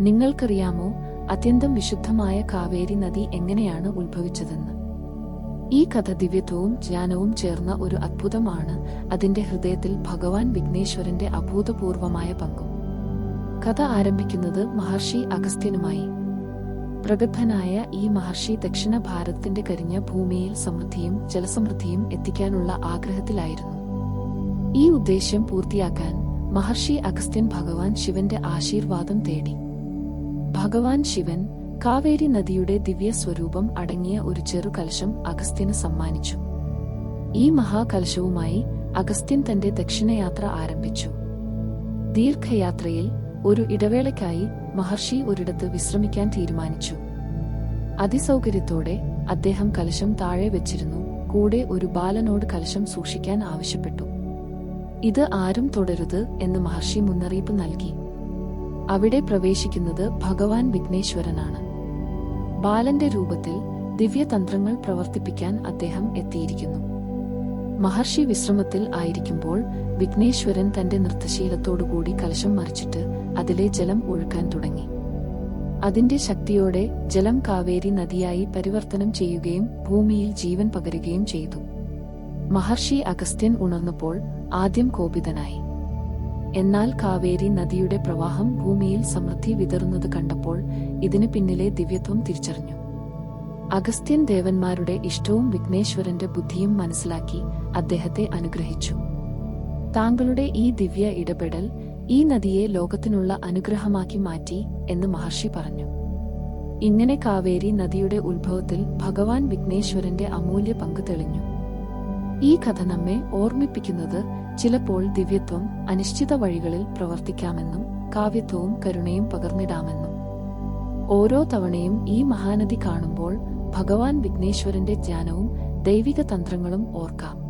നിങ്ങൾക്കറിയാമോ അത്യന്തം വിശുദ്ധമായ കാവേരി നദി എങ്ങനെയാണ് ഉത്ഭവിച്ചതെന്ന്? ഈ കഥ ദിവ്യത്വവും ജ്ഞാനവും ചേർന്ന ഒരു അത്ഭുതമാണ് അതിന്റെ ഹൃദയത്തിൽ ഭഗവാൻ വിഘ്നേശ്വരന്റെ അഭൂതപൂർവമായ പങ്കും. കഥ ആരംഭിക്കുന്നത് മഹർഷി അഗസ്ത്യനുമായി. പ്രഗത്ഭനായ ഈ മഹർഷി ദക്ഷിണ ഭാരതത്തിന്റെ കരിഞ്ഞ ഭൂമിയിൽ സമൃദ്ധിയും ജലസമൃദ്ധിയും എത്തിക്കാനുള്ള ആഗ്രഹത്തിലായിരുന്നു. ഈ ഉദ്ദേശ്യം പൂർത്തിയാക്കാൻ മഹർഷി അഗസ്ത്യൻ ഭഗവാൻ ശിവന്റെ ആശീർവാദം തേടി. ഭഗവാൻ ശിവൻ കാവേരി നദിയുടെ ദിവ്യ സ്വരൂപം അടങ്ങിയ ഒരു ചെറുകലശം അഗസ്ത്യന് സമ്മാനിച്ചു. ഈ മഹാകലശവുമായി അഗസ്ത്യൻ തന്റെ ദക്ഷിണയാത്ര ആരംഭിച്ചു. ദീർഘയാത്രയിൽ ഒരു ഇടവേളയ്ക്കായി മഹർഷി ഒരിടത്ത് വിശ്രമിക്കാൻ തീരുമാനിച്ചു. അതിസൗകര്യത്തോടെ അദ്ദേഹം കലശം താഴെ വെച്ചിരുന്നു കൂടെ ഒരു ബാലനോട് കലശം സൂക്ഷിക്കാൻ ആവശ്യപ്പെട്ടു. ഇത് ആരും തുടരുത് എന്ന് മഹർഷി മുന്നറിയിപ്പ് നൽകി. അവിടെ പ്രവേശിക്കുന്നത് ഭഗവാൻ വിഘ്നേശ്വരനാണ്. ബാലന്റെ രൂപത്തിൽ ദിവ്യതന്ത്രങ്ങൾ പ്രവർത്തിപ്പിക്കാൻ അദ്ദേഹം എത്തിയിരിക്കുന്നു. മഹർഷി വിശ്രമത്തിൽ ആയിരിക്കുമ്പോൾ വിഘ്നേശ്വരൻ തന്റെ നൃത്തശീലത്തോടുകൂടി കലശം മറിച്ചിട്ട് അതിലെ ജലം ഒഴുക്കാൻ തുടങ്ങി. അതിന്റെ ശക്തിയോടെ ജലം കാവേരി നദിയായി പരിവർത്തനം ചെയ്യുകയും ഭൂമിയിൽ ജീവൻ പകരുകയും ചെയ്തു. മഹർഷി അഗസ്ത്യൻ ഉണർന്നപ്പോൾ ആദ്യം കോപിതനായി. എന്നാൽ കാവേരി നദിയുടെ പ്രവാഹം ഭൂമിയിൽ സമൃദ്ധി വിതറുന്നത് കണ്ടപ്പോൾ ഇതിനു പിന്നിലെ ദിവ്യത്വം തിരിച്ചറിഞ്ഞു. അഗസ്ത്യൻ ദേവന്മാരുടെ ഇഷ്ടവും വിഘ്നേശ്വരന്റെ ബുദ്ധിയും മനസ്സിലാക്കി അദ്ദേഹത്തെ അനുഗ്രഹിച്ചു. താങ്കളുടെ ഈ ദിവ്യ ഇടപെടൽ ഈ നദിയെ ലോകത്തിനുള്ള അനുഗ്രഹമാക്കി മാറ്റി എന്ന് മഹർഷി പറഞ്ഞു. ഇങ്ങനെ കാവേരി നദിയുടെ ഉത്ഭവത്തിൽ ഭഗവാൻ വിഘ്നേശ്വരന്റെ അമൂല്യ പങ്ക് തെളിഞ്ഞു. ഈ കഥ നമ്മെ ഓർമ്മിപ്പിക്കുന്നത് ചിലപ്പോൾ ദിവ്യത്വം അനിശ്ചിത വഴികളിൽ പ്രവർത്തിക്കാമെന്നും കാവ്യത്വവും കരുണയും പകർന്നിടാമെന്നും. ഓരോ തവണയും ഈ മഹാനദി കാണുമ്പോൾ ഭഗവാൻ വിഘ്നേശ്വരന്റെ ധ്യാനവും ദൈവിക തന്ത്രങ്ങളും ഓർക്കാം.